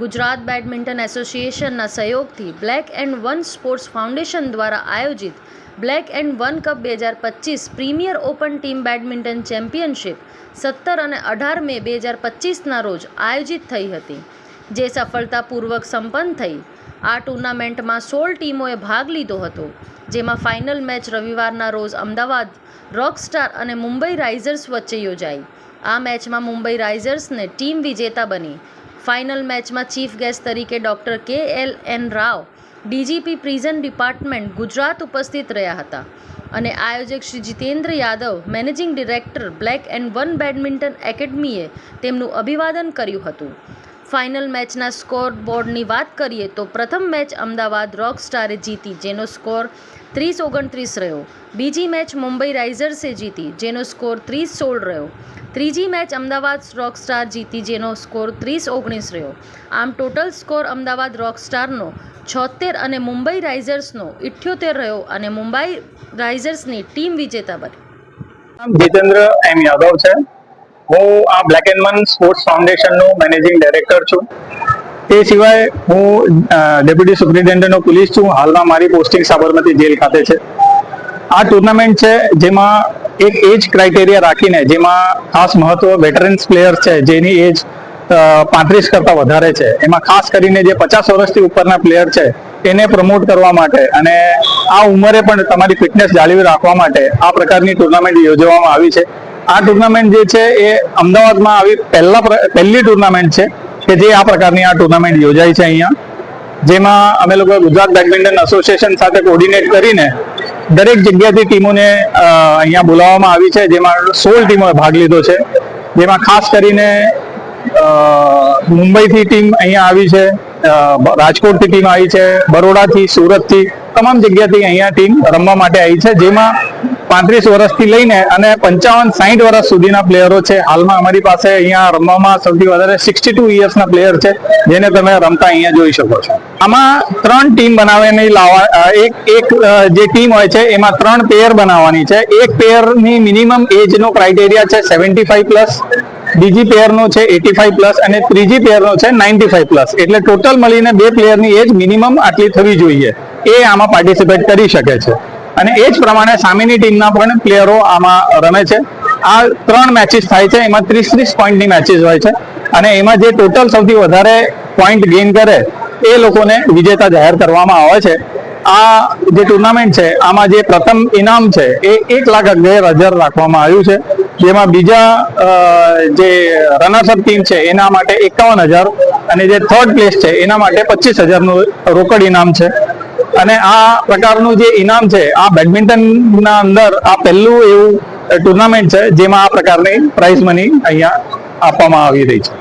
Gujarat badminton એસોસિએશનના સહયોગથી black and one sports foundation દ્વારા આયોજિત બ્લેક એન્ડ વન કપ બે હજાર પચીસ premier open team badminton championship સત્તર અને અઢાર મે બે હજાર પચીસના રોજ આયોજિત થઈ હતી, જે સફળતાપૂર્વક સંપન્ન થઈ. આ ટુર્નામેન્ટમાં સોળ ટીમોએ ભાગ લીધો હતો, જેમાં ફાઇનલ મેચ રવિવારના રોજ અમદાવાદ, રોકસ્ટાર અને મુંબઈ રાઇઝર્સ વચ્ચે યોજાઈ. આ મેચમાં મુંબઈ રાઇઝર્સને ટીમ વિજેતા બની ફાઇનલ મેચમાં ચીફ ગેસ્ટ તરીકે doctor K L N Rao DGP prison department Gujarat ઉપસ્થિત રહ્યા હતા. અને આયોજક Shri Jitendra Yadav, managing director black and one badminton એકેડમીએ તેમનું અભિવાદન કર્યું હતું. ફાઇનલ મેચના સ્કોર બોર્ડની વાત કરીએ તો પ્રથમ મેચ અમદાવાદ રોક સ્ટારે જીતી, જેનો સ્કોર ત્રીસ ઓગણત્રીસ રહ્યો. બીજી મેચ મુંબઈ રાઇઝર્સે જીતી, જેનો સ્કોર ત્રીસ સોળ રહ્યો. ત્રીજી મેચ અમદાવાદ રોક સ્ટાર જીતી, જેનો સ્કોર ત્રીસ ઓગણીસ રહ્યો. આમ ટોટલ સ્કોર અમદાવાદ રોક સ્ટારનો છોતેર અને મુંબઈ રાઇઝર્સનો ઇઠ્યોતેર રહ્યો અને મુંબઈ રાઇઝર્સની ટીમ વિજેતા બની. જીતેન્દ્ર એમ યાદવ છે. હું આ બ્લેક એન્ડ મન સ્પોર્ટ્સ ફાઉન્ડેશનનો મેનેજિંગ ડાયરેક્ટર છું. એ સિવાય હું ડેપ્યુટી સુપ્રિન્ટેન્ડન્ટ ઓફ પોલીસ છું. હાલમાં મારી પોસ્ટિંગ સાબરમતી જેલ ખાતે છે. આ ટુર્નામેન્ટ છે જેમાં એક એજ ક્રાઇટેરિયા રાખીને જેમાં ખાસ મહત્વ વેટરન્સ પ્લેયર્સ છે જેની એજ પાંત્રીસ કરતાં વધારે છે. એમાં ખાસ કરીને જે પચાસ વર્ષથી ઉપરના પ્લેયર છે એને પ્રમોટ કરવા માટે અને આ ઉંમરે પણ તમારી ફિટનેસ જાળવી રાખવા માટે આ પ્રકારની ટુર્નામેન્ટ યોજવામાં આવી છે. આ ટુર્નામેન્ટ જે છે એ અમદાવાદમાં આવી પહેલા પહેલી ટુર્નામેન્ટ છે કે જે આ પ્રકારની આ ટુર્નામેન્ટ યોજાઈ છે અહીંયા. જેમાં અમે લોકો ગુજરાત બેડમિન્ટન એસોસિએશન સાથે કોર્ડિનેટ કરીને દરેક જગ્યાથી ટીમોને અહીંયા બોલાવવામાં આવી છે. જેમાં સોળ ટીમોએ ભાગ લીધો છે. જેમાં ખાસ કરીને મુંબઈથી ટીમ અહીંયા આવી છે રાજકોટથી ટીમ આવી છે, બરોડાથી, સુરતથી, તમામ જગ્યાથી અહીંયા ટીમ રમવા માટે આવી છે. જેમાં પાંત્રીસ વર્ષથી લઈને અને પંચાવન સાઠ વર્ષ સુધીના પ્લેયરો છે. હાલમાં અમારી પાસે અહીંયા રમવામાં સૌથી વધારે સિક્સટી ટુ ઇયર્સના પ્લેયર છે, જેને તમે રમતા અહીંયા જોઈ શકો છો. આમાં ત્રણ ટીમ બનાવવાની લાવવા એક એક જે ટીમ હોય છે, એમાં ત્રણ પેયર બનાવવાની છે. એક પેયરની મિનિમમ એજનો ક્રાઇટેરિયા છે સેવન્ટી ફાઈવ પ્લસ બીજી પેયરનો છે એટી ફાઈવ પ્લસ અને ત્રીજી પેયરનો છે નાઇન્ટી ફાઈવ પ્લસ એટલે ટોટલ મળીને બે પ્લેયરની એજ મિનિમમ આટલી થવી જોઈએ. એ આમાં પાર્ટિસિપેટ કરી શકે છે. અને એ જ પ્રમાણે સામેની ટીમના પણ પ્લેયરો આમાં રમે છે. આ ત્રણ મેચીસ થાય છે, એમાં ત્રીસ ત્રીસ પોઈન્ટની મેચીસ હોય છે. અને એમાં જે ટોટલ સૌથી વધારે પોઈન્ટ ગેઇન કરે, એ લોકોને વિજેતા જાહેર કરવામાં આવે છે. આ જે ટુર્નામેન્ટ છે, આમાં જે પ્રથમ ઇનામ છે, એ એક લાખ અગિયાર હજાર રાખવામાં આવ્યું છે. જેમાં બીજા જે રનર્સઅપ ટીમ છે, એના માટે એકાવન હજાર અને જે થર્ડ પ્લેસ છે, એના માટે પચીસ હજારનું રોકડ ઇનામ છે. અને આ પ્રકારનું જે ઇનામ છે, આ બેડમિન્ટનના અંદર આ પહેલું એવું ટુર્નામેન્ટ છે, જેમાં આ પ્રકારની પ્રાઇઝ મની અહીંયા આપવામાં આવી રહી છે.